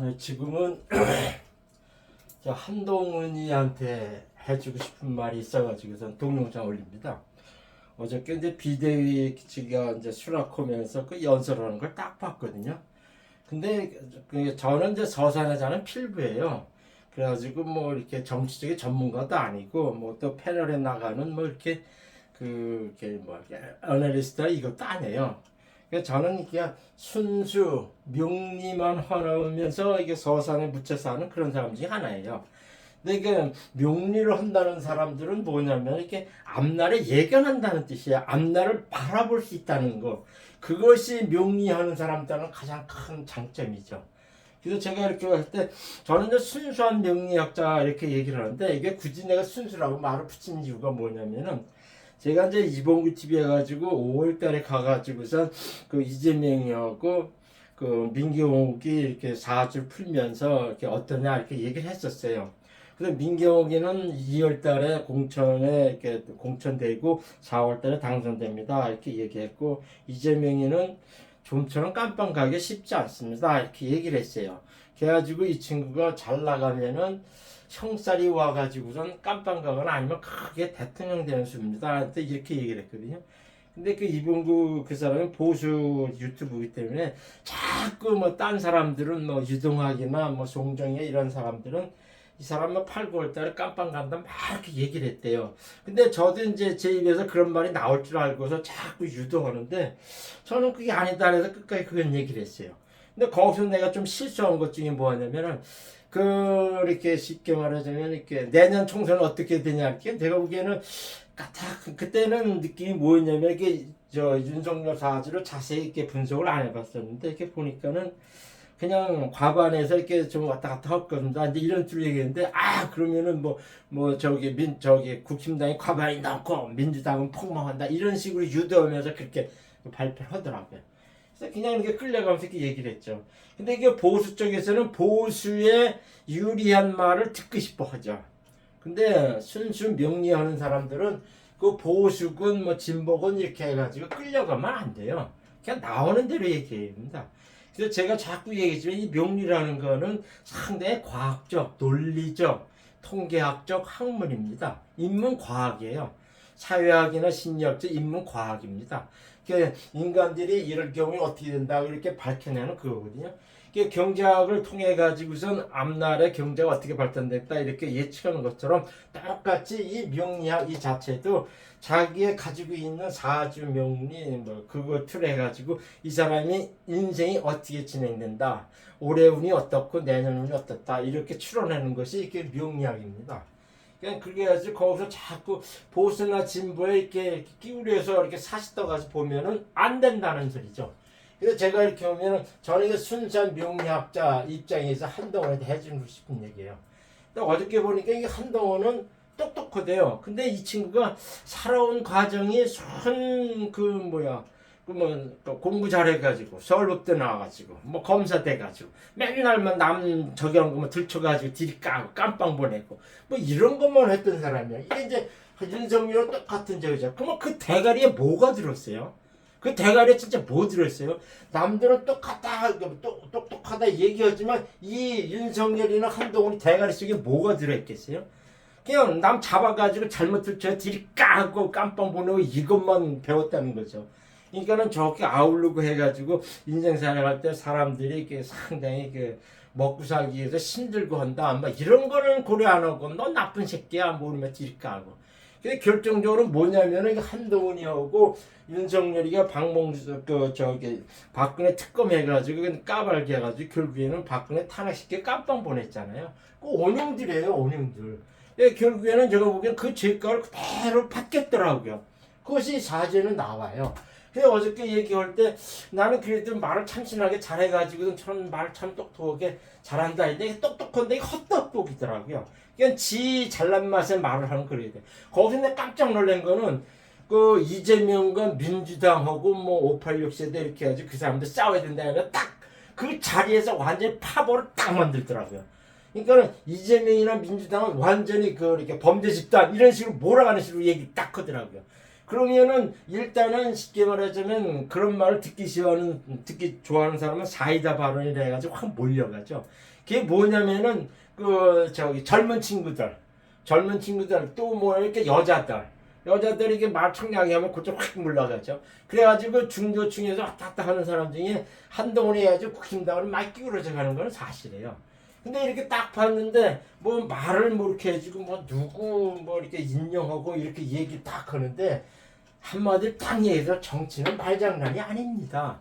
네, 지금은 저 한동훈이한테 해주고 싶은 말이 있어가지고선 동영상 올립니다. 어저께 이제 비대위 씨가 이제 수락하면서 그 연설하는 걸 딱 봤거든요. 근데 그 저는 이제 서산에자는 필부예요. 그래가지고 뭐 이렇게 정치적인 전문가도 아니고 뭐 또 패널에 나가는 뭐 이렇게 그 이렇게 뭐 어널리스트 이것도 아니에요. 그래서 저는 그냥 순수 명리만 하면서 이게 서산에 묻혀서 하는 그런 사람 중에 하나예요. 근데 그 명리를 한다는 사람들은 뭐냐면 이렇게 앞날에 예견한다는 뜻이야. 앞날을 바라볼 수 있다는 거. 그것이 명리하는 사람들은 가장 큰 장점이죠. 그래서 제가 이렇게 할 때 저는 순수한 명리학자 이렇게 얘기를 하는데 이게 굳이 내가 순수라고 말을 붙인 이유가 뭐냐면은 제가 이제 이봉규 TV에 가지고 5월 달에 가가지고선 그 이재명이하고 그 민경욱이 이렇게 사주를 풀면서 이렇게 어떠냐 이렇게 얘기를 했었어요. 그래서 민경욱이는 2월 달에 공천에 이렇게 공천되고 4월 달에 당선됩니다. 이렇게 얘기했고 이재명이는 좀처럼 깜빵 가기 쉽지 않습니다. 이렇게 얘기를 했어요. 그래가지고 이 친구가 잘 나가면은 형살이 와가지고선 깜빵 가거나 아니면 크게 대통령 되는 수입니다. 근데 이렇게 얘기를 했거든요. 근데 그 이봉구 그 사람은 보수 유튜브이기 때문에 자꾸 뭐 딴 사람들은 뭐 유동학이나 뭐 송정혜 이런 사람들은 이 사람은 8, 9월 달에 깜빵 간다 막 이렇게 얘기를 했대요. 근데 저도 이제 제 입에서 그런 말이 나올 줄 알고서 자꾸 유도하는데 저는 그게 아니다 해서 끝까지 그런 얘기를 했어요. 근데 거기서 내가 좀 실수한 것 중에 뭐냐면은 그 이렇게 쉽게 말하자면 이렇게 내년 총선은 어떻게 되냐 이렇게 내가 보기에는 까딱 그때는 느낌이 뭐였냐면 이게 저 윤석열 사주를 자세히 이렇게 분석을 안 해봤었는데 이렇게 보니까는 그냥 과반에서 이렇게 좀 왔다 갔다 했거든요. 이제 이런 식으로 얘기했는데 아 그러면은 뭐 뭐 저기 민 저기 국힘당이 과반이 넘고 민주당은 폭망한다 이런 식으로 유도하면서 그렇게 발표를 하더라고요. 그래서 그냥 이렇게 끌려가면서 이렇게 얘기를 했죠. 근데 이게 보수 쪽에서는 보수에 유리한 말을 듣고 싶어 하죠. 근데 순수 명리하는 사람들은 그 보수군 뭐 진보군 이렇게 해가지고 끌려가면 안 돼요. 그냥 나오는 대로 얘기합니다. 그래서 제가 자꾸 얘기했지만 이 명리라는 거는 상당히 과학적, 논리적, 통계학적 학문입니다. 인문 과학이에요. 사회학이나 심리학적 인문 과학입니다. 그 인간들이 이럴 경우에 어떻게 된다 이렇게 밝혀내는 그거거든요. 그 경제학을 통해 가지고선 앞날에 경제가 어떻게 발전됐다 이렇게 예측하는 것처럼 똑같이 이 명리학 이 자체도 자기의 가지고 있는 사주 명리 뭐 그거 틀에 가지고 이 사람이 인생이 어떻게 진행된다 올해 운이 어떻고 내년 운이 어떻다 이렇게 추론하는 것이 이게 명리학입니다. 그냥 그게 아주 거기서 자꾸 보수나 진보에 이렇게 끼우려서 이렇게 사시 떠가서 보면은 안 된다는 소리죠. 그래서 제가 이렇게 보면은 저는 이게 순수한 명리학자 입장에서 한동훈한테 해주고 싶은 얘기예요. 근데 어저께 보니까 이게 한동훈은 똑똑하대요. 근데 이 친구가 살아온 과정이 순 그 뭐야 그뭐 공부 잘해가지고 서울법대 나와가지고 뭐 검사 돼가지고 맨날만 남 저기 한 거만 들춰가지고 들이 까고 깜빵 보내고 뭐 이런 것만 했던 사람이야. 이게 이제 윤석열 똑같은 저기죠. 그러면 그 대가리에 뭐가 들었어요? 그 대가리에 진짜 뭐 들었어요? 남들은 똑같다, 똑, 똑똑하다 얘기하지만 이 윤석열이나 한동훈이 대가리 속에 뭐가 들어있겠어요? 그냥 남 잡아가지고 잘못 들쳐 들이 까고 깜빵 보내고 이것만 배웠다는 거죠. 그러니까는 저렇게 아우르고 해가지고 인생 살아갈 때 사람들이 이렇게 상당히 그 먹고 살기 위해서 힘들고 한다. 막 이런 거는 고려 안 하고 너 나쁜 새끼야 모르면 딜까고. 근데 결정적으로 뭐냐면은 한동훈이하고 윤석열이가 박몽수 그 저기 박근혜 특검 해가지고 까발게 해가지고 결국에는 박근혜 탄핵시켜 깜빵 보냈잖아요. 그 원흉들이에요 원흉들. 예, 결국에는 제가 보기엔 그 죄가를 그대로 받겠더라고요. 그것이 사죄는 나와요. 그래서 어저께 얘기할 때 나는 그래도 말을 참신하게 잘해가지고 저는 말을 참 똑똑하게 잘한다 했는데 똑똑한데 헛똑똑이더라고요. 그냥 지 잘난 맛에 말을 하는 그래야 돼. 거기서 내가 깜짝 놀란 거는 그 이재명과 민주당하고 뭐 586 세대 이렇게 해가지고 그 사람들 싸워야 된다 하면 딱그 자리에서 완전히 파벌을 딱 만들더라고요. 그러니까는 이재명이나 민주당은 완전히 그 이렇게 범죄 집단 이런 식으로 몰아가는 식으로 얘기 딱 하더라고요. 그러면은 일단은 쉽게 말하자면 그런 말을 듣기 싫어하는 듣기 좋아하는 사람은 사이다 발언이라 해가지고 확 몰려가죠. 그게 뭐냐면은 그 저기 젊은 친구들, 젊은 친구들 또 뭐 이렇게 여자들, 여자들이 이게 말 청량히 하면 그쪽 확 물러가죠. 그래가지고 중도층에서 왔다 갔다 하는 사람 중에 한동훈이 해가지고 국힘당을 막 끼우러져 가는 건 사실이에요. 근데 이렇게 딱 봤는데 뭐 말을 뭐 이렇게 해주고 뭐 누구 뭐 이렇게 인용하고 이렇게 얘기 딱 하는데 한마디로 딱 얘기해서 정치는 말장난이 아닙니다.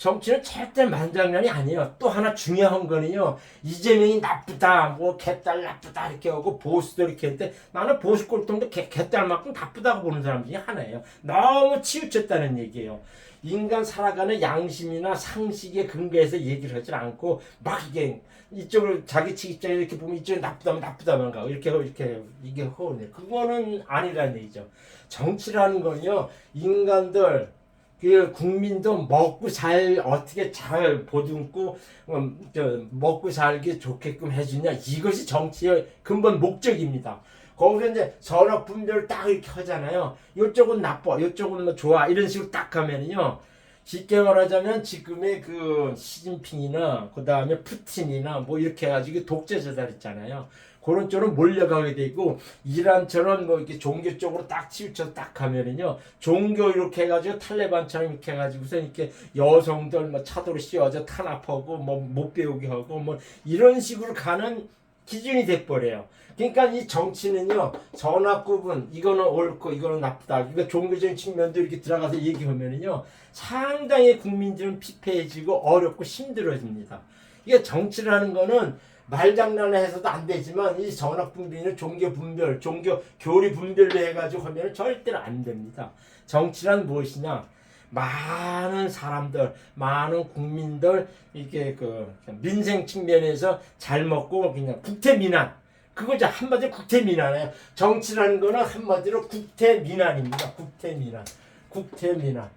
정치는 절대 말장난이 아니에요. 또 하나 중요한 거는요. 이재명이 나쁘다, 뭐 개딸 나쁘다 이렇게 하고 보수도 이렇게 했는데 나는 보수 꼴통도 개, 개딸만큼 나쁘다고 보는 사람 중에 하나예요. 너무 치우쳤다는 얘기예요. 인간 살아가는 양심이나 상식에 근거해서 얘기를 하지 않고 막 이게 이쪽을 자기 측 입장에 이렇게 보면 이쪽이 나쁘다면 나쁘다만 가고 이렇게 하고 이렇게 이게 허운해. 그거는 아니라는 얘기죠. 정치라는 건요 인간들 그 국민도 먹고 잘 어떻게 잘 보듬고 음, 저 먹고 살기 좋게끔 해주냐 이것이 정치의 근본 목적입니다. 거기서 이제 선악 분별 딱 이렇게 하잖아요. 이쪽은 나빠, 이쪽은 뭐 좋아 이런 식으로 딱 하면은요. 쉽게 말하자면 지금의 그 시진핑이나 그 다음에 푸틴이나 뭐 이렇게 해가지고 독재자들 있잖아요. 그런 쪽으로 몰려가게 되고 이란처럼 뭐 이렇게 종교 쪽으로 딱 치우쳐 딱 하면은요 종교 이렇게 해가지고 탈레반처럼 이렇게 해가지고서 이렇게 여성들 뭐 차도로 씌워져 탄압하고 뭐 못 배우게 하고 뭐 이런 식으로 가는 기준이 돼버려요. 그러니까 이 정치는요 전학 구분 이거는 옳고 이거는 나쁘다. 그러니까 종교적인 측면도 이렇게 들어가서 얘기하면은요 상당히 국민들은 피폐해지고 어렵고 힘들어집니다. 이게 정치라는 거는 말장난을 해서도 안 되지만 이 전학 분비는 종교 분별, 종교 교리 분별로 해가지고 하면 절대로 안 됩니다. 정치란 무엇이냐? 많은 사람들, 많은 국민들 이게 그 민생 측면에서 잘 먹고 그냥 국태민안 그거죠 한마디로 국태민안이에요. 정치라는 거는 한마디로 국태민안입니다. 국태민안, 국태민안,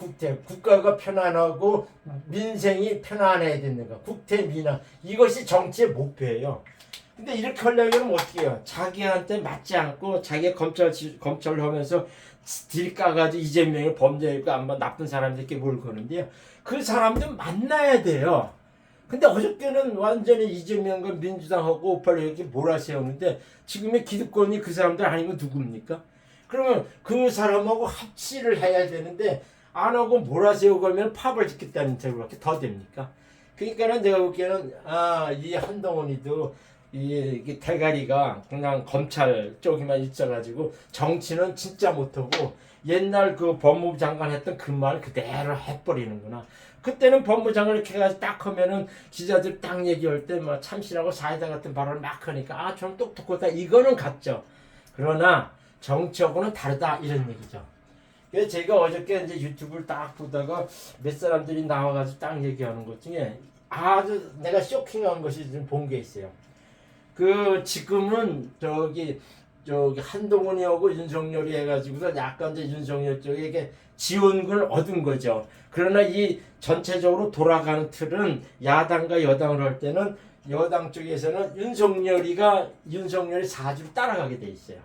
국태 국가가 편안하고 민생이 편안해야 되는 거. 국태민안 이것이 정치의 목표예요. 근데 이렇게 하려면 어떻게 해요? 자기한테 맞지 않고 자기가 검찰 검찰을 하면서 딜 까가지고 이재명을 범죄고 아마 나쁜 사람들께 뭘 거는데요. 그 사람들 만나야 돼요. 근데 어저께는 완전히 이재명과 민주당하고 오빠를 이렇게 몰아세우는데 지금의 기득권이 그 사람들 아니면 누굽니까? 그러면 그 사람하고 합치를 해야 되는데 안 하고 몰아세우고 하면 파벌 짓겠다는 책으로밖에 더 됩니까? 그러니까는 내가 보기에는 아 이 한동훈이도 이, 이 대가리가 그냥 검찰 쪽에만 있어가지고 정치는 진짜 못하고 옛날 그 법무부 장관 했던 그 말 그대로 해버리는구나. 그때는 법무부 장관 이렇게 해가지고 딱 하면은 기자들 딱 얘기할 때뭐 참신하고 사이다 같은 발언을 막 하니까 아, 좀 똑똑하다. 이거는 같죠. 그러나 정치하고는 다르다. 이런 얘기죠. 그래서 제가 어저께 이제 유튜브를 딱 보다가 몇 사람들이 나와가지고 딱 얘기하는 것 중에 아주 내가 쇼킹한 것이 좀 본 게 있어요. 그 지금은 저기 저기 한동훈이 하고 윤석열이 해가지고서 약간 이제 윤석열 쪽에게 지원군을 얻은 거죠. 그러나 이 전체적으로 돌아가는 틀은 야당과 여당을 할 때는 여당 쪽에서는 윤석열이가 윤석열이 사주를 따라가게 돼 있어요.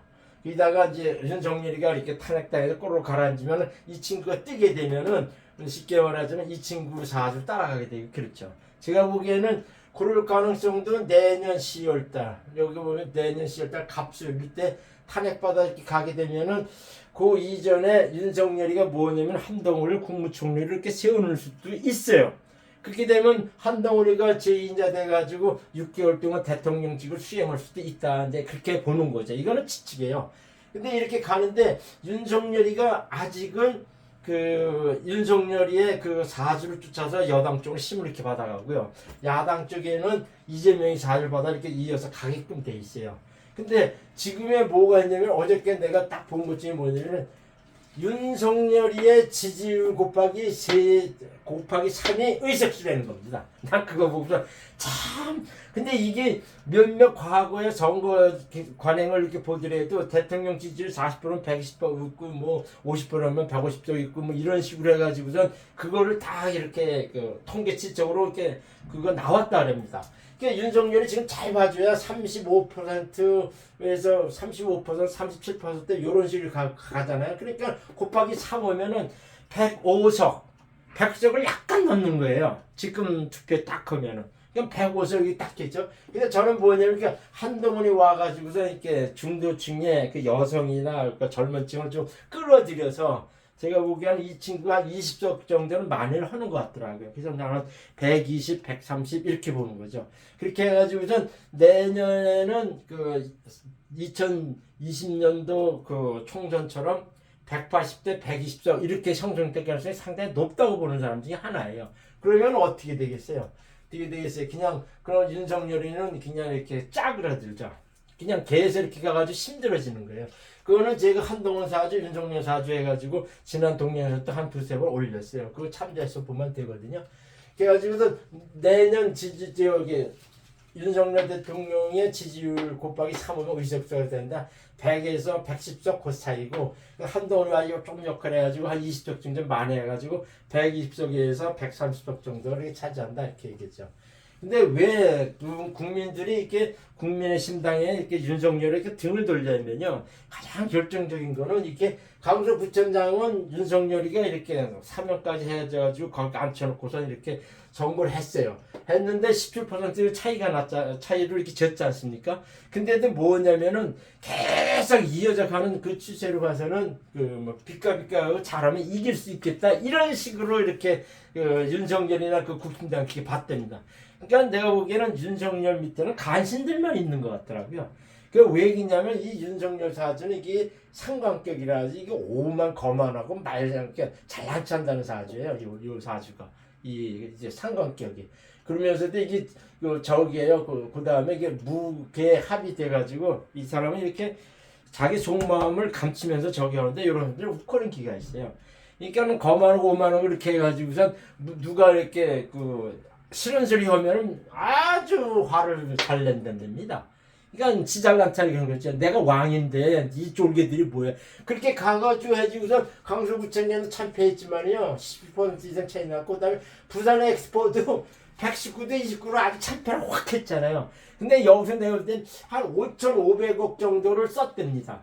게다가 이제 윤석열이가 이렇게 탄핵당해서 꼬로 가라앉으면 이 친구가 뜨게 되면은 쉽게 말하자면 이 친구 사주를 따라가게 되고 그렇죠. 제가 보기에는 그럴 가능성도 내년 10월달 여기 보면 내년 10월달 갑술 이때 탄핵받아 이렇게 가게 되면은 그 이전에 윤석열이가 뭐냐면 한동훈을 국무총리를 이렇게 세우는 수도 있어요. 그렇게 되면 한동훈이가 제2인자 돼가지고 6개월 동안 대통령직을 수행할 수도 있다. 이제 그렇게 보는 거죠. 이거는 지치게요. 근데 이렇게 가는데 윤석열이가 아직은 그 윤석열이의 그 사주를 쫓아서 여당 쪽으로 힘을 이렇게 받아가고요. 야당 쪽에는 이재명이 사주를 받아 이렇게 이어서 가게끔 돼 있어요. 근데 지금에 뭐가 있냐면 어저께 내가 딱 본 것 중에 뭐냐면 윤석열이의 지지율 곱하기 세 곱하기 3이 의석수 되는 겁니다. 난 그거 보고서 참 근데 이게 몇몇 과거의 선거 관행을 이렇게 보더라도 대통령 지지율 40%는 120% 있고 뭐 50%면 150도 있고 뭐 이런 식으로 해가지고선 그거를 다 이렇게 그 통계치적으로 이렇게 그거 나왔다 그럽니다. 그러니까 윤석열이 지금 잘 봐줘야 35%에서 35% 37% 이런 식으로 가, 가잖아요. 그러니까 곱하기 3 오면은 105석 100석을 약간 넘는 거예요. 지금 투표 딱 하면은. 그럼 105석이 딱 했죠. 근데 저는 뭐냐면 한동훈이 와가지고서 이렇게 중도층의 그 여성이나 그러니까 젊은 층을 좀 끌어들여서 제가 보기에는 이 친구가 한 20석 정도는 만회를 하는 것 같더라고요. 그래서 나는 120, 130 이렇게 보는 거죠. 그렇게 해가지고선 내년에는 그 2020년도 그 총선처럼 180대 120석 이렇게 형성될 가능성이 상당히 높다고 보는 사람 중에 하나예요. 그러면 어떻게 되겠어요? 어떻게 되겠어요? 그냥 그런 윤석열이는 그냥 이렇게 짜그라들죠. 그냥 계속 이렇게 가가지고 힘들어지는 거예요. 그거는 제가 한동훈 사주, 윤석열 사주 해가지고 지난 동네에서 또 한 두세 번 올렸어요. 그거 참조해서 보면 되거든요. 그래가지고서 내년 지지 지역에 윤석열 대통령의 지지율 곱하기 3으면 의석수가 된다. 100에서 110석 그 사이고 한동훈이 와서 좀 역할을 해가지고 한 20석 정도 만회해가지고 120석에서 130석 정도를 차지한다 이렇게 얘기했죠. 근데 왜 국민들이 이렇게 국민의 심당에 이렇게 윤석열에 이렇게 등을 돌려면요 가장 결정적인 거는 이렇게 강서 부천장은 윤석열이가 이렇게 사명까지 해가지고 거기 앉혀놓고서 이렇게 선거를 했어요. 했는데 17% 차이가 났자 차이를 이렇게 졌지 않습니까? 근데도 뭐냐면은 계속 이어져 가는 그 추세로 봐서는 그뭐 빛과 잘하면 이길 수 있겠다 이런 식으로 이렇게 그 윤석열이나 그 국힘당 이렇게 봤답니다. 그러니까 내가 보기에는 윤석열 밑에는 간신들만 있는 것 같더라고요. 그왜 있냐면 이 윤석열 사주는 이게 상관격이라 이게 오만 거만하고 말잘 한다는 사주예요. 요, 요 사주가 이 이제 상관격이 그러면서도 이게 그 저기에요. 그, 그 다음에 이게 무게 합이 돼가지고 이 사람은 이렇게 자기 속마음을 감추면서 저기 하는데 이런 분들 웃거는 기가 있어요. 그러니까는 거만하고 오만하고 이렇게 해가지고선 누가 이렇게 그 싫은 소리 하면은 아주 화를 잘 낸답니다. 그러니까 지잘난타리 그런 거죠. 내가 왕인데 이 쫄개들이 뭐야. 그렇게 가가지고 해지고서 강서구청장은 참패했지만요. 12% 이상 차이 났고 그다음에 부산 엑스포도 119대 29로 아주 참패를 확 했잖아요. 근데 여기서 내가 볼땐한 5,500억 정도를 썼답니다.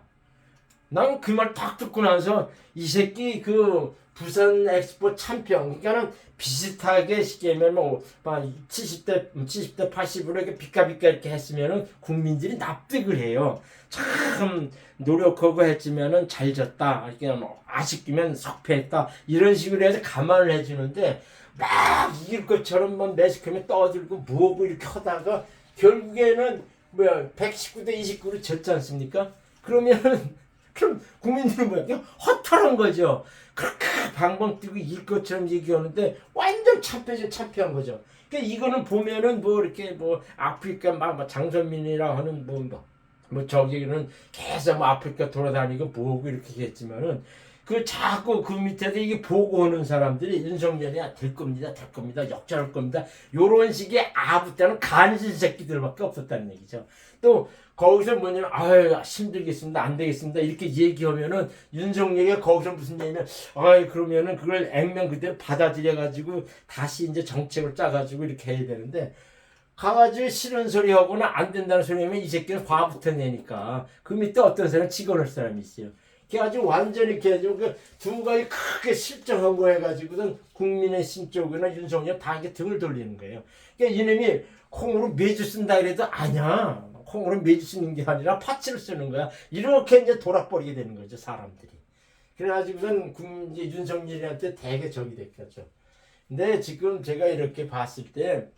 난 그 말 딱 듣고 나서 이 새끼 그 부산 엑스포 참평 그러니까는 비슷하게 시기면 뭐 70대 70대 80으로 이렇게 비까비까 이렇게 했으면은 국민들이 납득을 해요. 참 노력하고 했지만은 잘 졌다. 그냥 뭐 아쉽기면 석패했다. 이런 식으로 해서 감안을 해주는데 막 이길 것처럼 뭐 매스컴에 떠들고 뭐고 이렇게 하다가 결국에는 뭐야 119대 29로 졌지 않습니까? 그러면은 그럼 국민들은 뭐야? 그냥 허탈한 거죠. 그렇게 방방 뛰고 일 것처럼 얘기하는데 완전 참패죠, 참패한 거죠. 그러니까 이거는 보면은 뭐 이렇게 뭐 아프리카 막, 막 장선민이라 하는 뭐, 뭐, 뭐 저기는 계속 뭐 아프리카 돌아다니고 보고 이렇게 했지만은 그 자꾸 그 밑에서 이게 보고 오는 사람들이 윤석열이 될 겁니다, 될 겁니다, 역전할 겁니다. 요런 식의 아부 때는 간신 새끼들밖에 없었다는 얘기죠. 또 거기서 뭐냐면 아유 힘들겠습니다 안 되겠습니다 이렇게 얘기하면은 윤석열이 거기서 무슨 얘기냐면 아유 그러면은 그걸 액면 그대로 받아들여 가지고 다시 이제 정책을 짜 가지고 이렇게 해야 되는데 가가지고 싫은 소리 하거나 안 된다는 소리 하면 이 새끼는 화부터 내니까 그 밑에 어떤 사람 직원할 사람이 있어요. 그래가지고 완전히 걔가지고 그두 가지 크게 실정한 거 해가지고는 국민의 심 쪽이나 윤석열 다 이게 등을 돌리는 거예요. 그러니까 이놈이 콩으로 매주 쓴다 이래도 아니야. 콩으로 매주 쓰는 게 아니라 파츠를 쓰는 거야. 이렇게 이제 돌아버리게 되는 거죠, 사람들이. 그래가지고선 이제 윤석열한테 대개 적이 됐겠죠. 근데 지금 제가 이렇게 봤을 때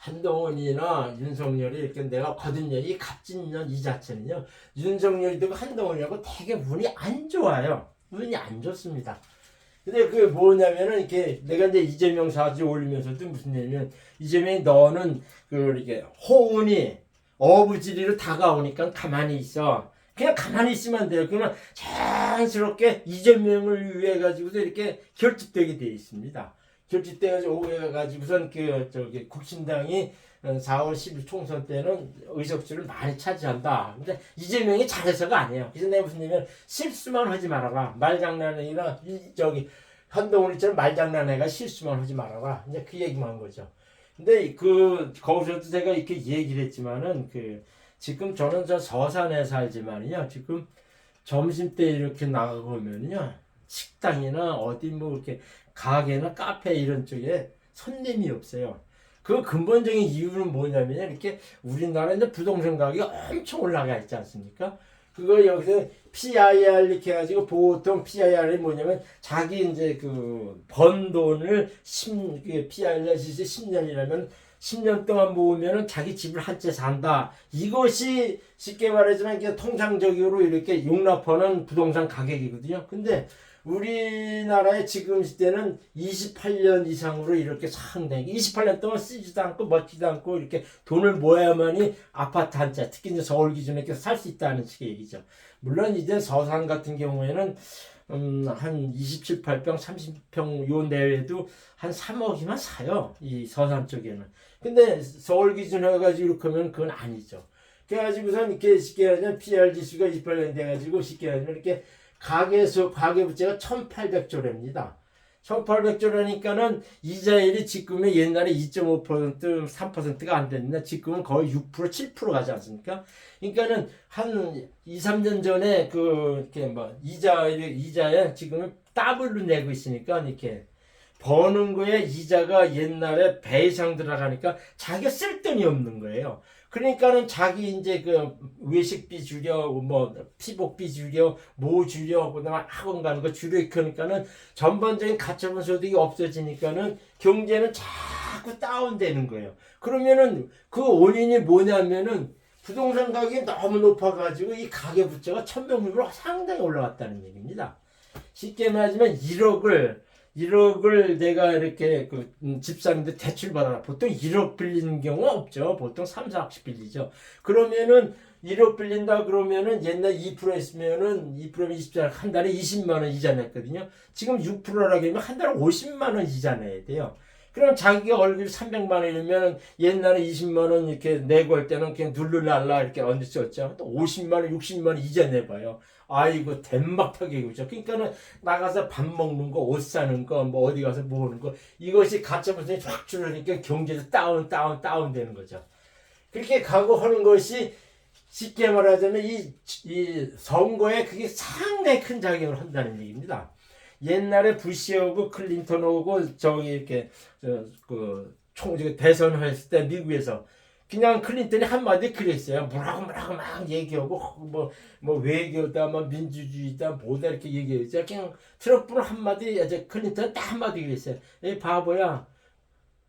한동훈이나 윤석열이 이렇게 내가 거둔 년이 값진 년 이 자체는요 윤석열이 되고 한동훈이하고 되게 운이 안 좋아요 운이 안 좋습니다 근데 그게 뭐냐면은 이렇게 내가 이제 이재명 사주 올리면서도 무슨 얘기냐면 이재명이 너는 그 이렇게 호운이 어부지리로 다가오니까 가만히 있어. 그냥 가만히 있으면 돼요. 그러면 자연스럽게 이재명을 위해 가지고서 이렇게 결집되게 되어 있습니다. 결집돼가지고 오해가지고선 그 저기 국신당이 어, 4월 10일 총선 때는 의석수를 많이 차지한다. 근데 이재명이 잘해서가 아니에요. 그래서 내가 무슨 얘기냐면 실수만 하지 말아라. 말장난이나 이 저기 한동훈이처럼 말장난해가 실수만 하지 말아라. 이제 그 얘기만 한 거죠. 근데 그 거기서도 제가 이렇게 얘기를 했지만은 그 지금 저는 저 서산에 살지만요. 지금 점심 때 이렇게 나가 보면요. 식당이나 어디 뭐 이렇게 가게나 카페 이런 쪽에 손님이 없어요. 그 근본적인 이유는 뭐냐면 이렇게 우리나라에 부동산 가격이 엄청 올라가 있지 않습니까? 그거 여기서 PIR 이렇게 해가지고 보통 PIR이 뭐냐면 자기 이제 그 번 돈을 10, 그 PIR 시세 10년이라면 10년 동안 모으면은 자기 집을 한 채 산다. 이것이 쉽게 말하지만 이게 통상적으로 이렇게 용납하는 부동산 가격이거든요. 근데 우리나라의 지금 시대는 28년 이상으로 이렇게 상당히 28년 동안 쓰지도 않고 먹지도 않고 이렇게 돈을 모아야만이 아파트 한 채, 특히 이제 서울 기준에 살수 있다는 식의 얘기죠. 물론 이제 서산 같은 경우에는 음, 한 27, 8평, 30평 요 내외도 한 3억이면 사요. 이 서산 쪽에는. 근데 서울 기준 해가지고 이렇게 하면 그건 아니죠. 그래가지고선 이렇게 쉽게 하면 PR 지수가 28년 돼가지고 쉽게 하면 이렇게 가계수, 가계부채가 1800조랍니다. 1800조라니까는 이자율이 지금의 옛날에 2.5% 3%가 안 됐는데 지금은 거의 6% 7% 가지 않습니까? 그러니까는 한 2, 3년 전에 그 이렇게 뭐 이자 이자에 지금은 더블로 내고 있으니까 이렇게 버는 거에 이자가 옛날에 배 이상 들어가니까 자기가 쓸 돈이 없는 거예요. 그러니까는 자기 이제 그 외식비 줄여, 뭐 피복비 줄여, 뭐 줄여, 그다음에 학원 가는 거 줄여 그러니까는 전반적인 가처분 소득이 없어지니까는 경제는 자꾸 다운되는 거예요. 그러면은 그 원인이 뭐냐면은 부동산 가격이 너무 높아가지고 이 가계 부채가 천명률로 상당히 올라갔다는 얘기입니다. 쉽게 말하자면 1억을 1억을 내가 이렇게 그 음, 집 사는데 대출 받아라. 보통 1억 빌리는 경우가 없죠. 보통 3, 4억씩 빌리죠. 그러면은 1억 빌린다 그러면은 옛날 2% 했으면은 2%면 20장 한 달에 20만 원 이자 냈거든요. 지금 6%라고 하면 한 달에 50만 원 이자 내야 돼요. 그럼 자기가 월급이 300만 원이면 옛날에 20만 원 이렇게 내고 할 때는 그냥 눌러날라 이렇게 얹었죠. 또 50만 원, 60만 원 이자 내봐요. 아이고 대박하게 그죠. 그러니까는 나가서 밥 먹는 거, 옷 사는 거, 뭐 어디 가서 뭐 하는 거 이것이 가짜부터 확 줄으니까 경제도 다운, 다운, 다운 되는 거죠. 그렇게 가고 하는 것이 쉽게 말하자면 이, 이 선거에 그게 상당히 큰 작용을 한다는 얘기입니다. 옛날에 부시하고 클린턴하고 저기 이렇게 그총 대선 했을 때 미국에서 그냥 클린턴이 한마디 그랬어요. 뭐라고 뭐라고 막 얘기하고 뭐뭐 외교다 뭐 민주주의다 뭐다 이렇게 얘기했죠. 그냥 트럼프는 한마디 이제 클린턴 딱 한마디 그랬어요. 이 바보야.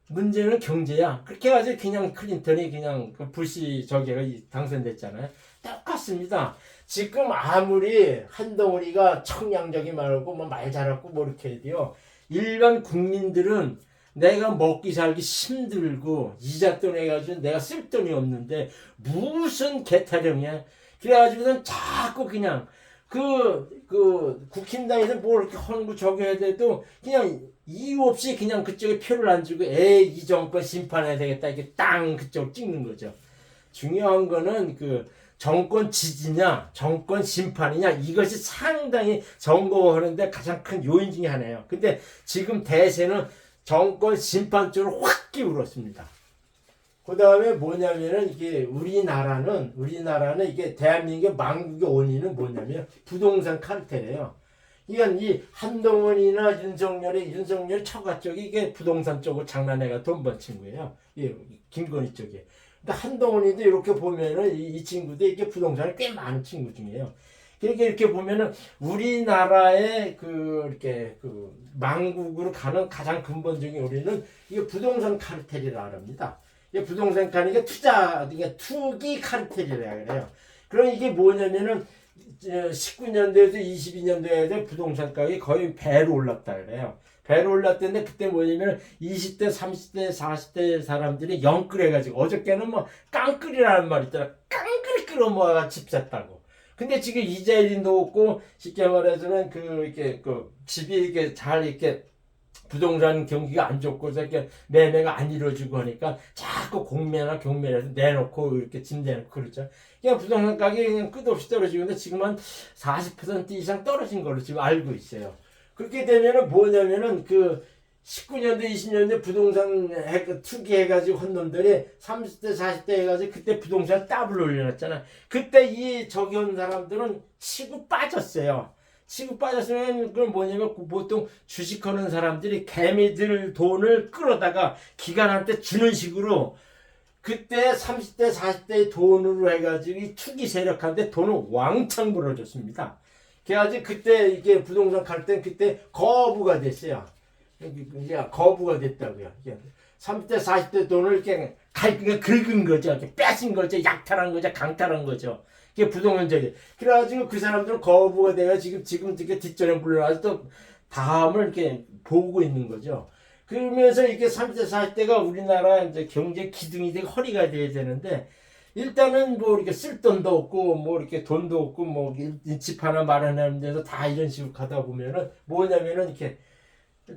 문제는 경제야. 그렇게 해가지고 그냥 클린턴이 그냥 그 부시 저기가 당선됐잖아요. 똑같습니다. 지금 아무리 한동훈이가 청량적이 말고 뭐 말 잘하고 뭐 이렇게 해야 돼요. 일반 국민들은 내가 먹기 살기 힘들고 이자 돈 해가지고 내가 쓸 돈이 없는데 무슨 개타령이야. 그래가지고는 자꾸 그냥 그, 그, 국힘당에서 뭘 이렇게 하는 거 저기 해야 돼도 그냥 이유 없이 그냥 그쪽에 표를 안 주고 에이, 이 정권 심판해야 되겠다. 이렇게 땅 그쪽 찍는 거죠. 중요한 거는 그 정권 지지냐, 정권 심판이냐, 이것이 상당히 점거하는데 가장 큰 요인 중에 하나예요. 근데 지금 대세는 정권 심판 쪽으로 확 기울었습니다. 그 다음에 뭐냐면은 이게 우리나라는 우리나라는 이게 대한민국의 망국의 원인은 뭐냐면 부동산 카르텔이에요. 이건 이 한동훈이나 윤석열이 윤석열 처가 쪽이 이게 부동산 쪽으로 장난해가 돈 번 친구예요. 이 김건희 쪽에. 근데 한동훈이도 이렇게 보면은 이, 이 친구도 이게 부동산이 꽤 많은 친구 중이에요. 그러니까 이렇게 보면은 우리나라의 그 이렇게 그 망국으로 가는 가장 근본적인 우리는 이게 부동산 카르텔이라 합니다. 이게 부동산 카르텔이 투자, 이게 투기 카르텔이라 그래요. 그럼 이게 뭐냐면은 19년도에서 22년도에 부동산 가격이 거의 배로 올랐다 그래요. 배로 올랐는데 그때 뭐냐면 20대, 30대, 40대 사람들이 영끌해가지고 어저께는 뭐 깡끌이라는 말 있잖아. 깡끌 끌어모아가 집 샀다고. 근데 지금 이자율이 높고 쉽게 말해서는 그 이렇게 그 집이 이렇게 잘 이렇게 부동산 경기가 안 좋고 이렇게 매매가 안 이루어지고 하니까 자꾸 공매나 경매에서 내놓고 이렇게 짐 내놓고 그렇죠. 그냥 부동산 가격이 그냥 끝없이 떨어지는데 지금 한 40% 이상 떨어진 걸로 지금 알고 있어요. 그렇게 되면은 뭐냐면은 그 19년도, 20년대 부동산 해, 투기 해가지고 한 놈들이 30대, 40대 해가지고 그때 부동산 더블 올려놨잖아. 그때 이 저기 온 사람들은 치고 빠졌어요. 치고 빠졌으면 그건 뭐냐면 그 보통 주식하는 사람들이 개미들 돈을 끌어다가 기간한테 주는 식으로 그때 30대, 40대 돈으로 해가지고 이 투기 세력한테 돈을 왕창 불어줬습니다. 그래가지고 그때 이게 부동산 갈 땐 그때 거부가 됐어요. 이제 거부가 됐다고요. 이게 30대, 40대 돈을 이렇게 갈, 그러니까 긁은 거죠. 뺏은 거죠. 약탈한 거죠. 강탈한 거죠. 이게 부동산적이. 그래가지고 그 사람들은 거부가 돼가 지금, 지금 이렇게 뒷전에 물러나서 또 다음을 이렇게 보고 있는 거죠. 그러면서 이게 30대, 40대가 우리나라 이제 경제 기둥이 되고 허리가 돼야 되는데, 일단은 뭐 이렇게 쓸 돈도 없고 뭐 이렇게 돈도 없고 뭐 집 하나 마련하는 데서 다 이런 식으로 가다 보면은 뭐냐면은 이렇게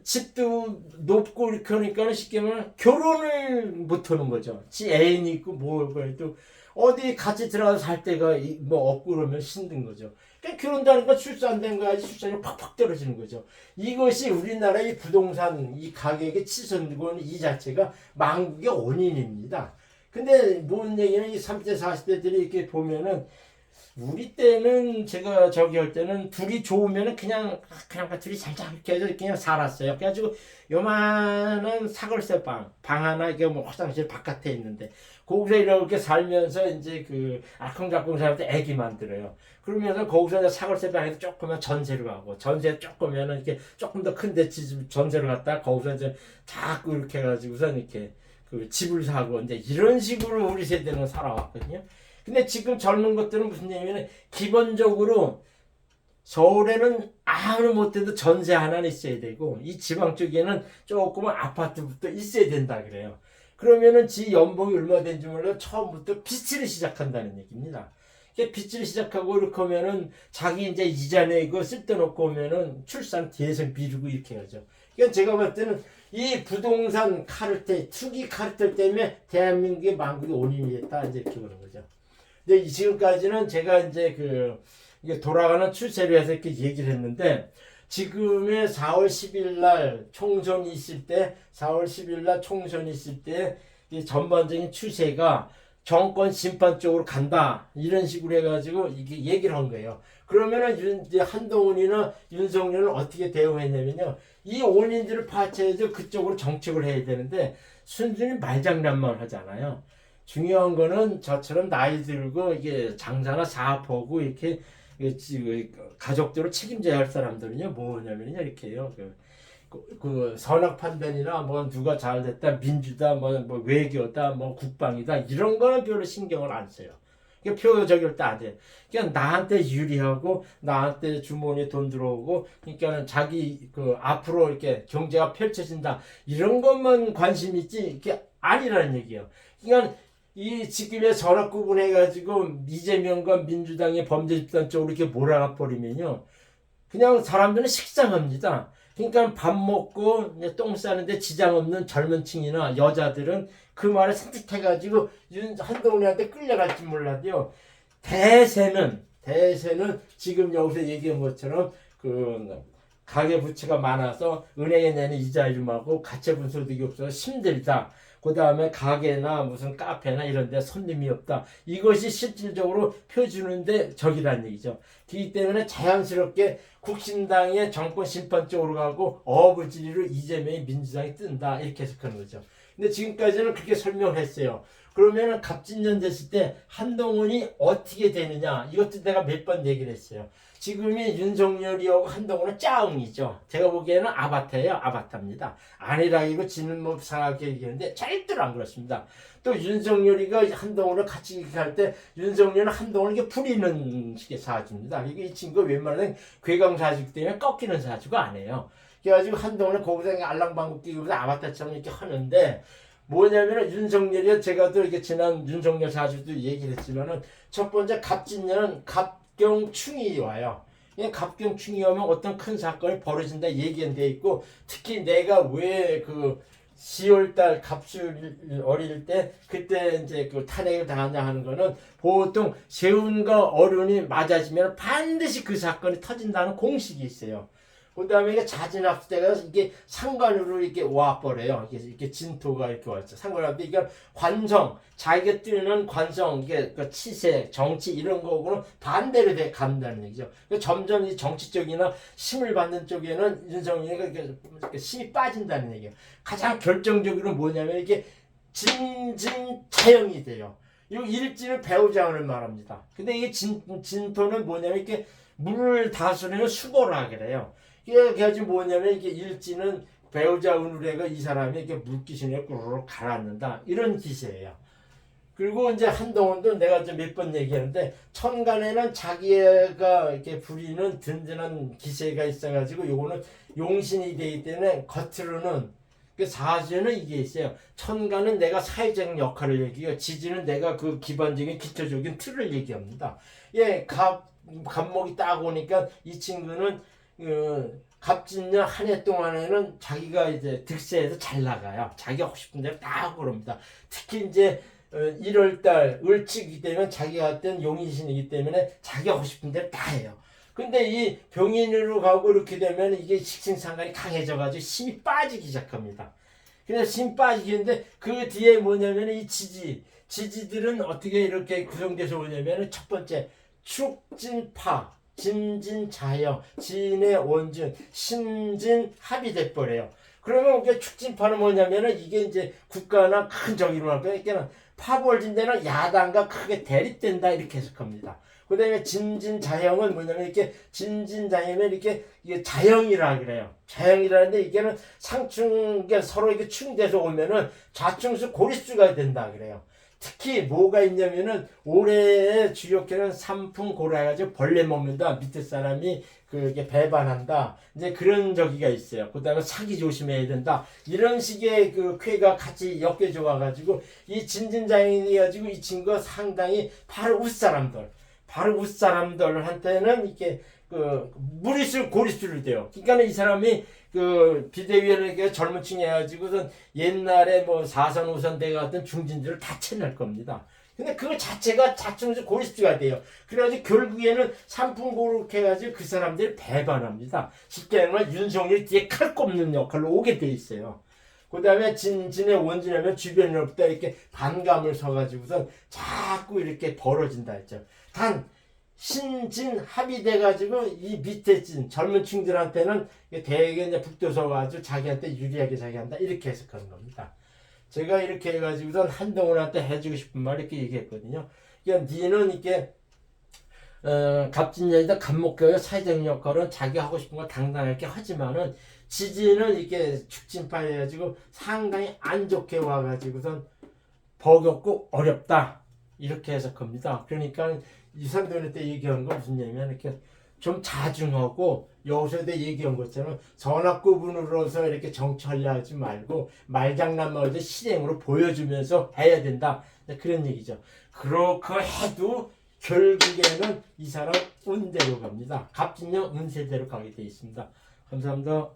집도 높고 하니까는 쉽게 말하면 결혼을 못 하는 거죠. 지 애인이 있고 뭐 그래도 어디 같이 들어가서 살 이- 뭐 없고 그러면 힘든 거죠. 그러니까 결혼도 하니까 출산된 거야지 출산이 팍팍 떨어지는 거죠. 이것이 우리나라의 부동산 이 가격의 치솟고 있는 이 자체가 망국의 원인입니다. 근데 뭔 얘기는 이 30대 40대들이 이렇게 보면은 우리 때는 제가 저기 할 때는 둘이 좋으면은 그냥 아, 그냥 둘이 살자 이렇게 해서 그냥 살았어요. 그래가지고 요만한 사골세 방, 방 하나 이게 뭐 화장실 바깥에 있는데 거기서 이렇게 살면서 이제 그 알콩달콩 살때 애기 만들어요. 그러면서 거기서 이제 사골세 방에서 조금만 전세를 가고 전세 조금면은 이렇게 조금 더 큰데 전세를 갔다 거기서 이제 자꾸 이렇게 해가지고서 이렇게 그 집을 사고 이제 이런 식으로 우리 세대는 살아왔거든요. 근데 지금 젊은 것들은 무슨 얘기냐면 기본적으로 서울에는 아무리 못해도 전세 하나는 있어야 되고 이 지방 쪽에는 조금은 아파트부터 있어야 된다 그래요. 그러면은 지 연봉이 얼마 된지 몰라도 처음부터 빚을 시작한다는 얘기입니다. 빚을 시작하고 이렇게 하면은 자기 이제 이자 내고 쓸데 놓고 오면은 출산 뒤에서 미루고 이렇게 하죠. 그러니까 제가 봤을 때는 이 부동산 카르텔, 투기 카르텔 때문에 대한민국의 망국의 원인이 됐다 이제 이렇게 보는 거죠. 근데 지금까지는 제가 이제 그 이게 돌아가는 추세로 해서 이렇게 얘기를 했는데 지금의 4월 10일 날 총선이 있을 때 4월 10일 날 총선이 있을 때이 전반적인 추세가 정권 심판 쪽으로 간다 이런 식으로 해가지고 이게 얘기를 한 거예요. 그러면은 윤, 이제 한동훈이나 윤석열은 어떻게 대응했냐면요. 이 원인들을 파헤쳐서 그쪽으로 정책을 해야 되는데 순전히 말장난만 하잖아요. 중요한 거는 저처럼 나이 들고 이게 장사나 사업하고 이렇게 가족들을 책임져야 할 사람들은요 뭐냐면요 이렇게요 그, 그, 그 선악 판단이나 뭐 누가 잘 됐다 민주다 뭐, 뭐 외교다 뭐 국방이다 이런 거는 별로 신경을 안 써요. 그게 표적일 때안 돼. 그냥 나한테 유리하고 나한테 주머니에 돈 들어오고 그러니까는 자기 그 앞으로 이렇게 경제가 펼쳐진다 이런 것만 관심 있지 이게 아니라는 얘기예요. 그러니까 이 지금의 전학 구분해가지고 이재명과 민주당의 범죄 집단 쪽으로 이렇게 몰아가 버리면요. 그냥 사람들은 식상합니다. 그러니까 밥 먹고 똥 싸는데 지장 없는 젊은 층이나 여자들은 그 말을 선택해가지고 윤 한동훈한테 끌려갈지 몰라도요. 대세는 대세는 지금 여기서 얘기한 것처럼 그 가계 부채가 많아서 은행에 내는 이자 이름하고 가처분 소득이 없어서 힘들다. 그 다음에 가게나 무슨 카페나 이런 데 손님이 없다. 이것이 실질적으로 펴주는데 적이라는 얘기죠. 그렇기 때문에 자연스럽게 국신당의 정권 심판 쪽으로 가고 어부지리로 이재명이 민주당이 뜬다. 이렇게 해석하는 거죠. 근데 지금까지는 그렇게 설명을 했어요. 그러면은 갑진년 됐을 때 한동훈이 어떻게 되느냐 이것도 내가 몇 번 얘기를 했어요. 지금이 윤석열이하고 한동훈은 짱이죠. 제가 보기에는 아바타예요. 아바타입니다. 아니라기고 지는 뭐 상하게 얘기하는데 절대로 안 그렇습니다. 또 윤석열이가 한동훈을 같이 이렇게 할때 윤석열은 한동훈을 이렇게 부리는 식의 사주입니다. 이게 이 친구가 웬만하면 괴강 사주 때문에 꺾이는 사주가 아니에요. 그래가지고 한동훈을 거기서 알랑방구 끼고 아바타처럼 이렇게 하는데 뭐냐면은 윤석열이 제가 또 이렇게 지난 윤석열 사주도 얘기를 했지만은 첫 번째 갑진년은 갑경충이 와요. 이 갑경충이 오면 어떤 큰 사건이 벌어진다 얘기돼 있고 특히 내가 왜그 10월달 갑술 어릴 때 그때 이제 그 탄핵을 당하냐 하는 거는 보통 세운과 어른이 맞아지면 반드시 그 사건이 터진다는 공식이 있어요. 그 다음에 이게 자진합수대가 이게 상관으로 이렇게 와버려요. 이게, 이렇게 진토가 이렇게 왔죠. 상관합수 이게 관성, 자기가 뜨는 관성, 이게 그 치세, 정치 이런 거고는 반대로 돼 간다는 얘기죠. 그러니까 점점 이 정치적이나 힘을 받는 쪽에는 윤석열이가 이렇게 힘이 빠진다는 얘기예요. 가장 결정적으로 뭐냐면 이게 진진차형이 돼요. 이 일진을 배우자를 말합니다. 근데 이게 진, 진토는 뭐냐면 이게 물을 다스리는 수고라 그래요. 이게 가지고 뭐냐면 이게 일지는 배우자 운우래가 이 사람이 이렇게 물귀신에 꾸르륵 가라앉는다 이런 기세예요. 그리고 이제 한동훈도 내가 이제 몇번 얘기하는데 천간에는 자기가 이렇게 부리는 든든한 기세가 있어가지고 요거는 용신이 되기 때문에 겉으로는 그 사주는 이게 있어요. 천간은 내가 사회적 역할을 얘기해요. 지지는 내가 그 기반적인 기초적인 틀을 얘기합니다. 예, 갑 갑목이 딱 오니까 이 친구는 그 갑진년 한 해 동안에는 자기가 이제 득세해서 잘 나가요. 자기가 하고 싶은 대로 다 그럽니다. 특히 이제 1월달 을치기 때문에 자기가 했던 용인신이기 때문에 자기가 하고 싶은 대로 다 해요. 근데 이 병인으로 가고 이렇게 되면 이게 식신상관이 강해져가지고 힘이 빠지기 시작합니다. 그래서 힘 빠지겠는데 그 뒤에 뭐냐면 이 지지, 지지들은 어떻게 이렇게 구성돼서 오냐면 첫 번째 축진파, 진진자형, 진의 원준, 신진 합의돼 버려요. 그러면 이게 축진파는 뭐냐면은 이게 이제 국가나 큰 적이 일어날 거예요. 그러니까 파벌진 데는 야당과 크게 대립된다 이렇게 해석합니다. 그 다음에 진진자형은 뭐냐면 이렇게 진진자형은 이렇게 이게 자형이라 그래요. 자형이라는데 이게는 상충, 게 서로 이렇게 충돼서 오면은 좌충수 고리수가 된다 그래요. 특히 뭐가 있냐면은 올해의 주요캐는 삼풍고라 해가지고 벌레 먹는다. 밑에 사람이 그게 배반한다. 이제 그런 저기가 있어요. 그다음에 사기 조심해야 된다. 이런 식의 그 쾌가 같이 엮여져 와가지고 이 진진장이 가지고 이 친구가 상당히 바로 웃사람들 바로 웃사람들한테는 이렇게 그 무리수 고리수를 돼요. 그러니까 이 사람이 그 비대위원회가 젊은 층에 해가지고선 옛날에 뭐 사선 우선 대가 같은 중진들을 다 채낼 겁니다. 근데 그거 자체가 자충수 고리수가 돼요. 그래가지고 결국에는 삼풍고룩 해가지고 그 사람들이 배반합니다. 쉽게 말하면 윤석열 뒤에 칼 꼽는 역할로 오게 돼 있어요. 그 다음에 진진의 원진하면 주변으로부터 이렇게 반감을 서가지고선 자꾸 이렇게 벌어진다 했죠. 단 신진 합의돼 가지고 이 밑에 진 젊은 층들한테는 대개 이제 북도서 가지고 자기한테 유리하게 자기 한다 이렇게 해석하는 겁니다. 제가 이렇게 해가지고선 한동훈한테 해주고 싶은 말 이렇게 얘기했거든요. 그러니까 니는 이게 어, 갑진년이다 갑목교의 사회적 역할은 자기 하고 싶은 거 당당하게 하지만은 지지는 이게 축진파 해 가지고 상당히 안 좋게 와가지고선 버겁고 어렵다 이렇게 해석합니다. 그러니까 이상돈에 때 얘기한 건 무슨 얘기냐면 이렇게 좀 자중하고 여기서 때 얘기한 것처럼 전학구분으로서 이렇게 정치하려 하지 말고 말장난마저 실행으로 보여주면서 해야 된다 그런 얘기죠. 그렇게 해도 결국에는 이 사람 운대로 갑니다. 갑진년 운세대로 가게 돼 있습니다. 감사합니다.